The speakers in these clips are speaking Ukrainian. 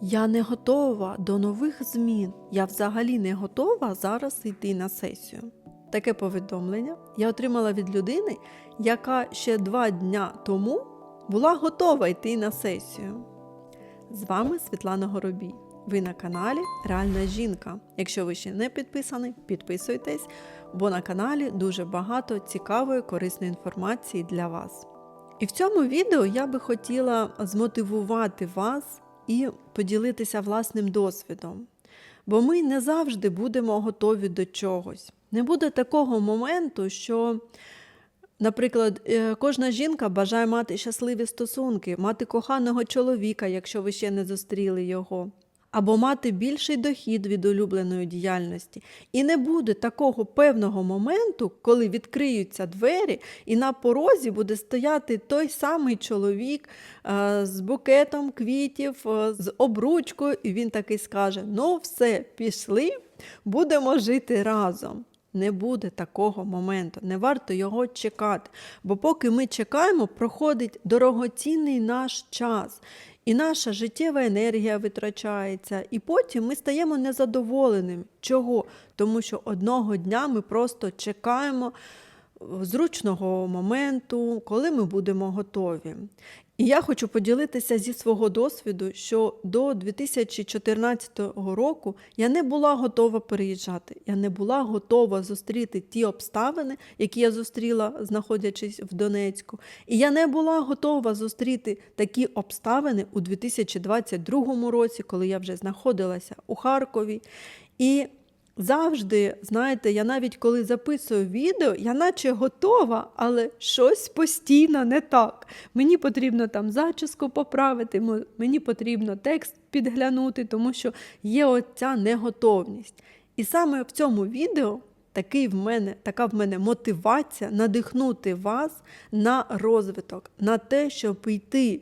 Я не готова до нових змін. Я взагалі не готова зараз йти на сесію. Таке повідомлення я отримала від людини, яка ще два дня тому була готова йти на сесію. З вами Світлана Горобій. Ви на каналі Реальна жінка. Якщо ви ще не підписані, підписуйтесь, бо на каналі дуже багато цікавої корисної інформації для вас. І в цьому відео я би хотіла змотивувати вас і поділитися власним досвідом. Бо ми не завжди будемо готові до чогось. Не буде такого моменту, що, наприклад, е, кожна жінка бажає мати щасливі стосунки, мати коханого чоловіка, якщо ви ще не зустріли його, або мати більший дохід від улюбленої діяльності. І не буде такого певного моменту, коли відкриються двері, і на порозі буде стояти той самий чоловік е, з букетом квітів, е, з обручкою, і він такий скаже: Ну, все, пішли, будемо жити разом. Не буде такого моменту, не варто його чекати. Бо поки ми чекаємо, проходить дорогоцінний наш час, і наша життєва енергія витрачається. І потім ми стаємо незадоволеним. Чого? Тому що одного дня ми просто чекаємо зручного моменту, коли ми будемо готові. І я хочу поділитися зі свого досвіду, що до 2014 року я не була готова переїжджати. Я не була готова зустріти ті обставини, які я зустріла, знаходячись в Донецьку. І я не була готова зустріти такі обставини у 2022 році, коли я вже знаходилася у Харкові. І Завжди, знаєте, я навіть коли записую відео, я наче готова, але щось постійно не так. Мені потрібно там зачіску поправити, мені потрібно текст підглянути, тому що є оця неготовність. І саме в цьому відео такий в мене, така в мене мотивація надихнути вас на розвиток, на те, щоб йти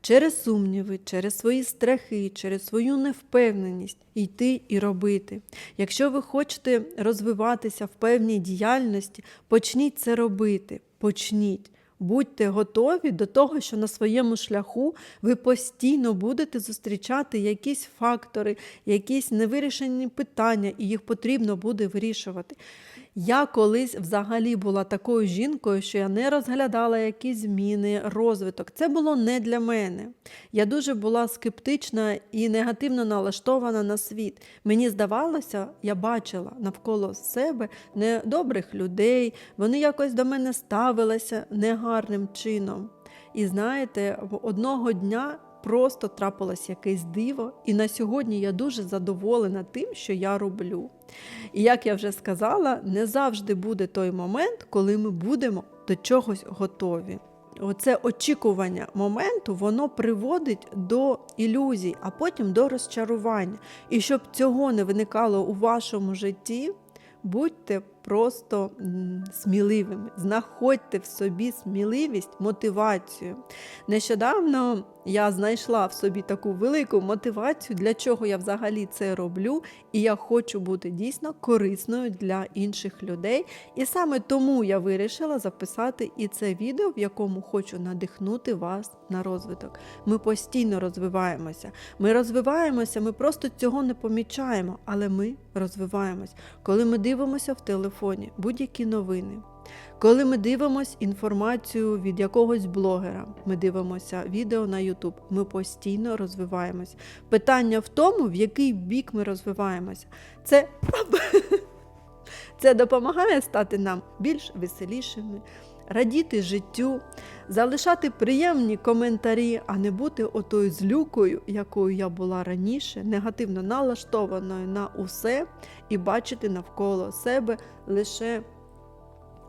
через сумніви, через свої страхи, через свою невпевненість йти і робити. Якщо ви хочете розвиватися в певній діяльності, почніть це робити. Почніть. Будьте готові до того, що на своєму шляху ви постійно будете зустрічати якісь фактори, якісь невирішені питання, і їх потрібно буде вирішувати. Я колись взагалі була такою жінкою, що я не розглядала якісь зміни, розвиток. Це було не для мене. Я дуже була скептична і негативно налаштована на світ. Мені здавалося, я бачила навколо себе недобрих людей, вони якось до мене ставилися негарним чином. І знаєте, в одного дня просто трапилось якесь диво, і на сьогодні я дуже задоволена тим, що я роблю. І як я вже сказала, не завжди буде той момент, коли ми будемо до чогось готові. Оце очікування моменту, воно приводить до ілюзій, а потім до розчарування. І щоб цього не виникало у вашому житті, будьте просто сміливими, знаходьте в собі сміливість, мотивацію. Нещодавно я знайшла в собі таку велику мотивацію, для чого я взагалі це роблю, і я хочу бути дійсно корисною для інших людей. І саме тому я вирішила записати і це відео, в якому хочу надихнути вас на розвиток. Ми постійно розвиваємося. Ми розвиваємося, ми просто цього не помічаємо, але ми розвиваємось. Коли ми дивимося в телефоні будь-які новини. Коли ми дивимося інформацію від якогось блогера, ми дивимося відео на YouTube, ми постійно розвиваємось. Питання в тому, в який бік ми розвиваємося. Це, це допомагає стати нам більш веселішими, радіти життю, залишати приємні коментарі, а не бути отою злюкою, якою я була раніше, негативно налаштованою на усе, і бачити навколо себе лише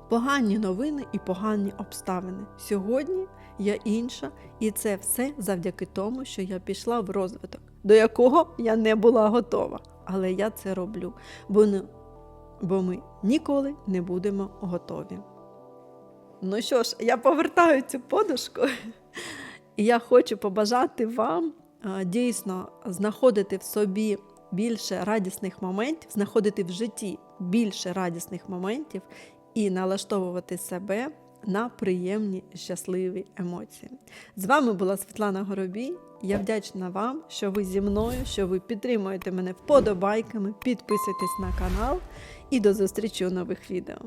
погані новини і погані обставини. Сьогодні я інша, і це все завдяки тому, що я пішла в розвиток, до якого я не була готова. Але я це роблю, бо, не, бо ми ніколи не будемо готові. Ну що ж, я повертаю цю подушку, і я хочу побажати вам дійсно знаходити в собі більше радісних моментів, знаходити в житті більше радісних моментів і налаштовувати себе на приємні щасливі емоції. З вами була Світлана Горобій. Я вдячна вам, що ви зі мною, що ви підтримуєте мене вподобайками, підписуйтесь на канал і до зустрічі у нових відео.